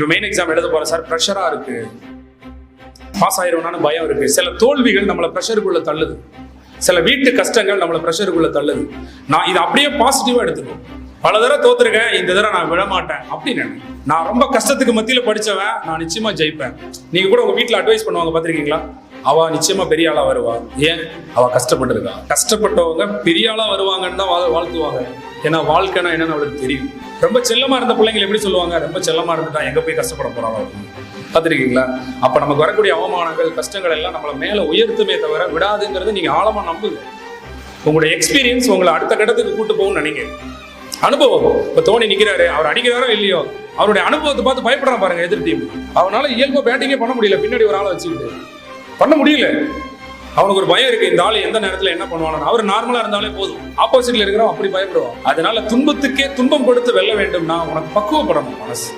இப்போ main exam எழுத போகிறேன் சார் ப்ரெஷரா இருக்கு. பாஸ் ஆயிருவோம்னு பயம் இருக்கு. சில தோல்விகள் நம்மளை ப்ரெஷருக்குள்ள தள்ளுது. சில வீட்டு கஷ்டங்கள் நம்மளை ப்ரெஷருக்குள்ள தள்ளுது. நான் இதை அப்படியே பாசிட்டிவா எடுத்துக்கணும். பல தடவை தோத்துருக்கேன். இந்த தடவை நான் விட மாட்டேன் அப்படின்னு நான் ரொம்ப கஷ்டத்துக்கு மத்தியில படிச்சவன். நான் நிச்சயமா ஜெயிப்பேன். நீங்க கூட உங்க வீட்டில் அட்வைஸ் பண்ணுவாங்க பாத்திருக்கீங்களா? அவ நிச்சயமா பெரிய ஆளா வருவா. ஏன்? அவ கஷ்டப்பட்டிருக்கா. கஷ்டப்பட்டவங்க பெரிய ஆளா வருவாங்கன்னு தான் வாழ்- வாழ்த்துவாங்க. ஏன்னா வாழ்க்கைனா என்னன்னு அவளுக்கு தெரியும். ரொம்ப செல்லமா இருந்த பிள்ளைங்க எப்படி சொல்லுவாங்க? ரொம்ப செல்லமா இருந்துட்டா எங்க போய் கஷ்டப்பட போறாங்க? பார்த்துருக்கீங்களா? அப்ப நமக்கு வரக்கூடிய அவமானங்கள் கஷ்டங்கள் எல்லாம் நம்மளை மேல உயர்த்துமே தவிர விடாதுங்கிறது நீங்க ஆழமா நம்புங்க. உங்களுடைய எக்ஸ்பீரியன்ஸ் உங்களை அடுத்த கட்டத்துக்கு கூட்டு போகும்னு நினைக்கிறேன் அனுபவம். இப்ப தோனி நிக்கிறாரு. அவர் அடிக்கிறாரோ இல்லையோ? அவருடைய அனுபவத்தை பார்த்து பயப்படுறான் பாருங்க எதிர் டீம் அவனால இயல்பா பேட்டிங்கே பண்ண முடியல. பின்னாடி ஒரு ஆளை வச்சுக்கிட்டு. பண்ண முடியல. அவனுக்கு ஒரு பயம் இருக்கு இந்த ஆள் எந்த நேரத்துல என்ன பண்ணுவானு. அவர் நார்மலா இருந்தாலே போதும். ஆப்போசிட்ல இருக்கிறவன் அப்படி பயப்படுவான். அதனால துன்பத்துக்கே துன்பம் கொடுத்து வெல்ல வேண்டும்னா உனக்கு பக்குவப்படணும் மனசு.